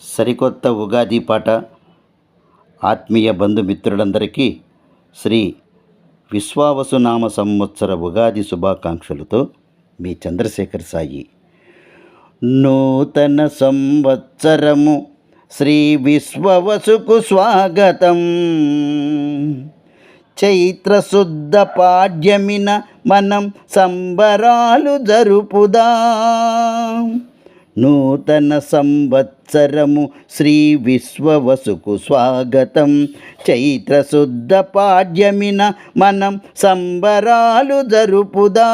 సరికొత్త ఉగాది పాట ఆత్మీయ బంధుమిత్రులందరికీ శ్రీ విశ్వావసునామ సంవత్సర ఉగాది శుభాకాంక్షలతో మీ చంద్రశేఖర్ సాయి. నూతన సంవత్సరము శ్రీ విశ్వవసుకు స్వాగతం. చైత్రశుద్ధ పాడ్యమిన మనం సంబరాలు జరుపుదాం. నూతన సంవత్సరము శ్రీ విశ్వవసుకు స్వాగతం. చైత్రశుద్ధ పాడ్యమిన మనం సంబరాలు జరుపుదా.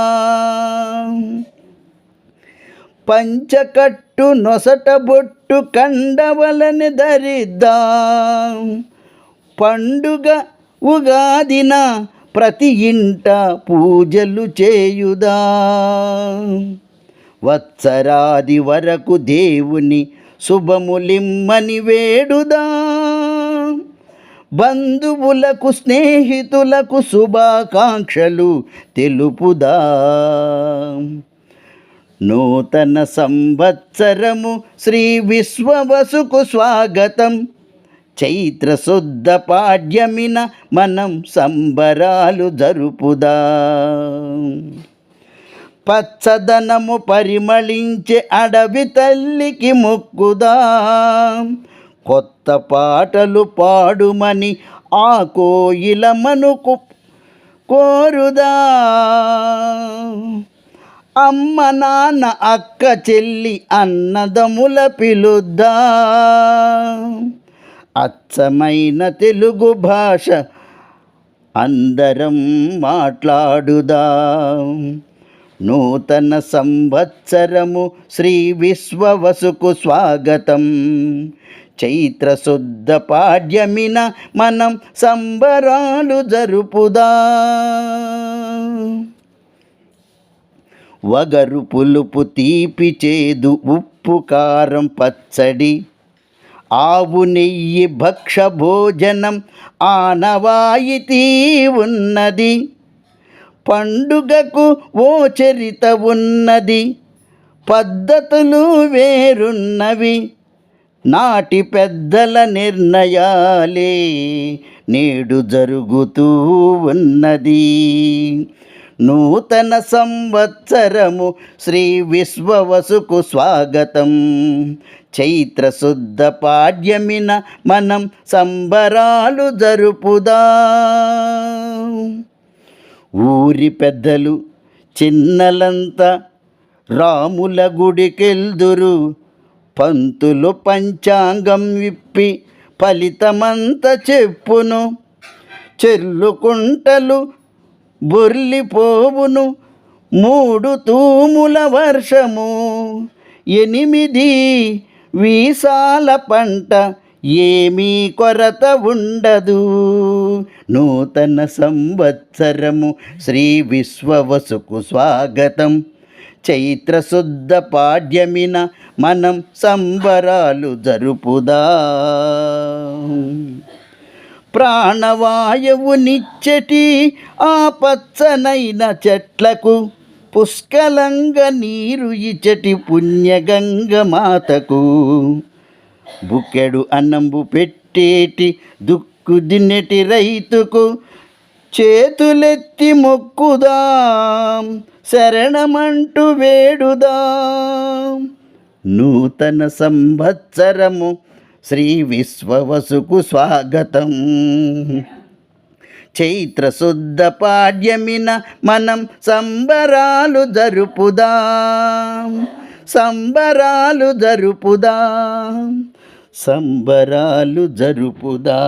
పంచకట్టు నొసట బొట్టు కండవలని ధరిద్దాం. పండుగ ఉగాదిన ప్రతి ఇంట పూజలు చేయుదా. వత్సరాది వరకు దేవుని శుభములిమ్మని వేడుదా. బంధువులకు స్నేహితులకు శుభాకాంక్షలు తెలుపుదాం. నూతన సంవత్సరము శ్రీ విశ్వవసుకు స్వాగతం. చైత్ర శుద్ధ పాడ్యమిన మనం సంబరాలు జరుపుదా. పచ్చదనము పరిమళించే అడవి తల్లికి మొక్కుదాం. కొత్త పాటలు పాడుమని ఆ కోయిలమనుకు కోరుదా. అమ్మ నాన్న అక్క చెల్లి అన్నదముల పిలుద్దా. అచ్చమైన తెలుగు భాష అందరం మాట్లాడుదాం. నూతన సంవత్సరము శ్రీ విశ్వవసుకు స్వాగతం. చైత్రశుద్ధ పాడ్యమిన మనం సంబరాలు జరుపుదా. వగరు పులుపు తీపి చేదు ఉప్పు కారం పచ్చడి. ఆవు నెయ్యి భక్ష భోజనం ఆనవాయితీ ఉన్నది. పండుగకు ఓ చరిత ఉన్నది. పద్ధతులు వేరున్నవి. నాటి పెద్దల నిర్ణయాలే నేడు జరుగుతూ ఉన్నది. నూతన సంవత్సరము శ్రీ విశ్వవసుకు స్వాగతం. చైత్ర శుద్ధ పాడ్యమిన మనం సంబరాలు జరుపుదా. ఊరి పెద్దలు చిన్నలంతా రాముల గుడికెల్దురు. పంతులు పంచాంగం విప్పి ఫలితమంత చెప్పును. చెల్లుకుంటలు బొర్లిపోవును మూడు తూముల వర్షము. ఎనిమిది వీసాల పంట. ఏమీ కొరత ఉండదు. నూతన సంవత్సరము శ్రీ విశ్వవసుకు స్వాగతం. చైత్రశుద్ధ పాడ్యమిన మనం సంబరాలు జరుపుదా. ప్రాణవాయువు నిచ్చటి ఆ పచ్చనైన చెట్లకు పుష్కలంగా నీరు ఇచ్చటి పుణ్యగంగ మాతకు. బుక్కెడు అన్నంబు పెట్టేటి దుక్కు దిన్నెటి రైతుకు చేతులెత్తి మొక్కుదాం శరణమంటూ వేడుదాం. నూతన సంవత్సరము శ్రీ విశ్వవసుకు స్వాగతం. చైత్ర శుద్ధ పాడ్యమిన మనం సంబరాలు జరుపుదాం. సంబరాలు జరుపుదా. సంబరాలు జరుపుదా.